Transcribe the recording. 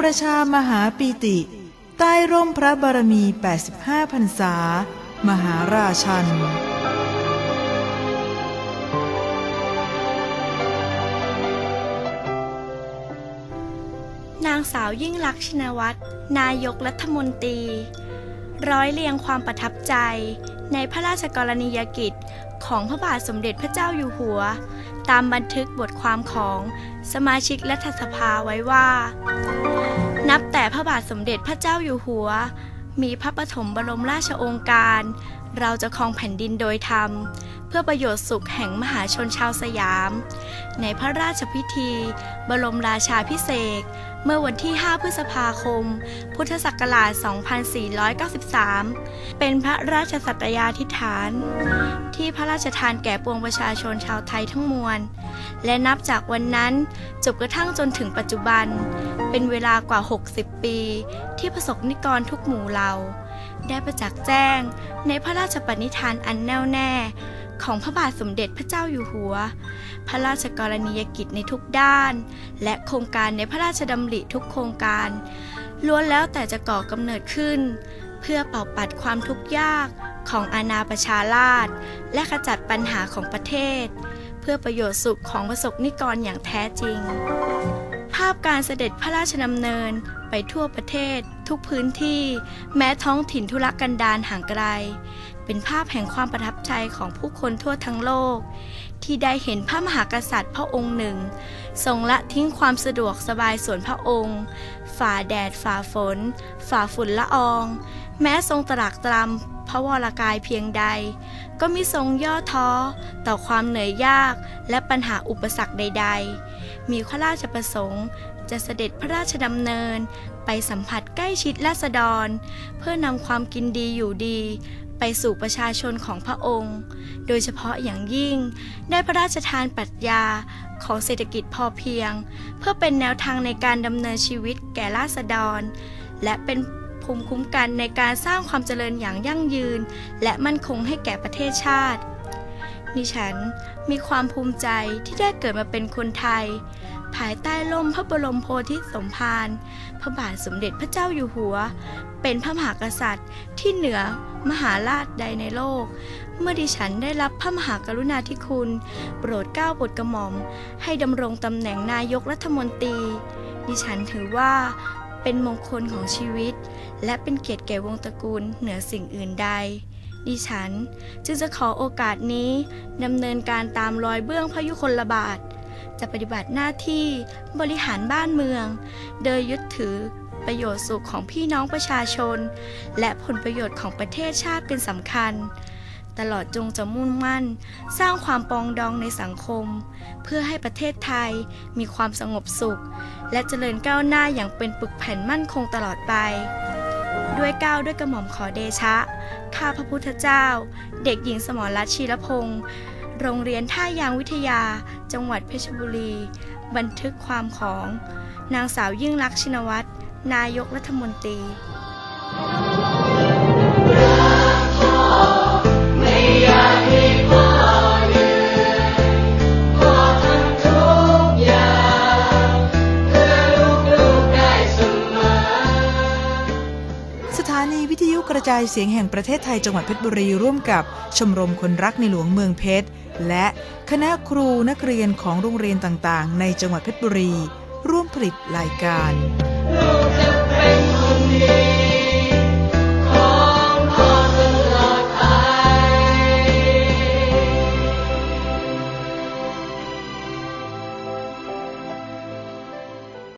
ประชามหาปีติ ใต้ร่มพระบารมี 85พรรษา มหาราชันนางสาวยิ่งลักษณ์ชินวัตร นายกรัฐมนตรี ร้อยเรียงความประทับใจ ในพระราชกรณียกิจ ของพระบาทสมเด็จพระเจ้าอยู่หัว ตามบันทึกบทความของสมาชิกรัฐสภาไว้ว่า นับแต่พระบาทสมเด็จพระเจ้าอยู่หัว มีพระปฐมบรมราชองค์การ เราจะครองแผ่นดินโดยธรรม เพื่อประโยชน์สุขแห่งมหาชนชาวสยาม ในพระราชพิธี บรมราชาพิเศษเมื่อวันที่ 5 พฤษภาคม พุทธศักราช 2493 เป็นพระราชสัตยาธิฐาน ที่พระราชทานแก่ปวงประชาชนชาวไทยทั้งมวล และนับจากวันนั้นจบกระทั่งจนถึงปัจจุบัน เป็นเวลากว่า 60 ปี ที่ประสบนิกรทุกหมู่เหล่า ได้ประจักษ์แจ้งในพระราชปณิธานอันแน่วแน่ ของพระบาทสมเด็จพระเจ้าอยู่หัว พระราชกรณียกิจในทุกด้าน และโครงการในพระราชดำริทุกโครงการ ล้วนแล้วแต่จะก่อกำเนิดขึ้น เพื่อเป่าปัดความทุกข์ยากของอาณาประชาราษฎร์และขจัดปัญหาของประเทศ เพื่อประโยชน์สุขของประสบนิกรอย่างแท้จริง ภาพการเสด็จพระราชดำเนินไปทั่วประเทศ ทุกพื้นที่ แม้ท้องถิ่นธุรกันดารห่างไกล เป็นภาพแห่งความประทับใจของผู้คนทั่วทั้งโลก ที่ได้เห็นพระมหากษัตริย์พระองค์หนึ่ง ทรงละทิ้งความสะดวกสบายส่วนพระองค์ ฝ่าแดดฝ่าฝน ฝ่าฝุ่นละออง แม้ทรงตรากตรำ พระวรากายเพียงใด ก็มิทรงย่อท้อ ต่อความเหนื่อยยากและปัญหาอุปสรรคใด ๆ มีพระราชประสงค์จะเสด็จพระราชดำเนิน ไปสัมผัสใกล้ชิดราษฎร เพื่อนำความกินดีอยู่ดี ไปสู่ประชาชนของพระองค์ โดยเฉพาะอย่างยิ่ง ได้พระราชทานปรัชญาของเศรษฐกิจพอเพียง เพื่อเป็นแนวทางในการดำเนินชีวิตแก่ราษฎร และเป็น ภูมิคุ้มกันในการสร้างความเจริญอย่างยั่งยืน และมั่นคงให้แก่ประเทศชาติดิฉันมีความภูมิใจที่ได้เกิดมาเป็นคนไทย ภายใต้ร่มพระบรมโพธิสมภารพระบาทสมเด็จพระเจ้าอยู่หัว เป็นพระมหากษัตริย์ที่เหนือมหาราชใดในโลก เมื่อดิฉันได้รับพระมหากรุณาธิคุณ โปรดเกล้าโปรดกระหม่อม ให้ดำรงตำแหน่งนายกรัฐมนตรี ดิฉันถือว่า เป็นมงคลของชีวิต และเป็นเกียรติแก่วงตระกูลเหนือสิ่งอื่นใด ดิฉันจึงจะขอโอกาสนี้ดำเนินการตามรอยเบื้องพระยุคลบาท จะปฏิบัติหน้าที่บริหารบ้านเมือง โดยยึดถือประโยชน์สุขของพี่น้องประชาชน และผลประโยชน์ของประเทศชาติเป็นสำคัญตลอดจงจะมุ่งมั่น สร้างความปองดองในสังคม เพื่อให้ประเทศไทยมีความสงบสุข และเจริญก้าวหน้าอย่างเป็นปึกแผ่นมั่นคงตลอดไป ด้วยก้าวด้วยกระหม่อมขอเดชะ ข้าพระพุทธเจ้า เด็กหญิงสมรรัตน์ชีรพงศ์โรงเรียนท่ายางวิทยา จังหวัดเพชรบุรี บันทึกความของ นางสาวยิ่งลักษณ์ชินวัตรนายกรัฐมนตรีานีวิทยุกระจายเสียงแห่งประเทศไทยจังหวัดเพชรบุรีร่วมกับชมรมคนรักในหลวงเมืองเพชร และคณะครูนักเรียนของโรงเรียนต่างๆ ในจังหวัดเพชรบุรี ร่วมผลิตรายการลูกจะเป็นคนดี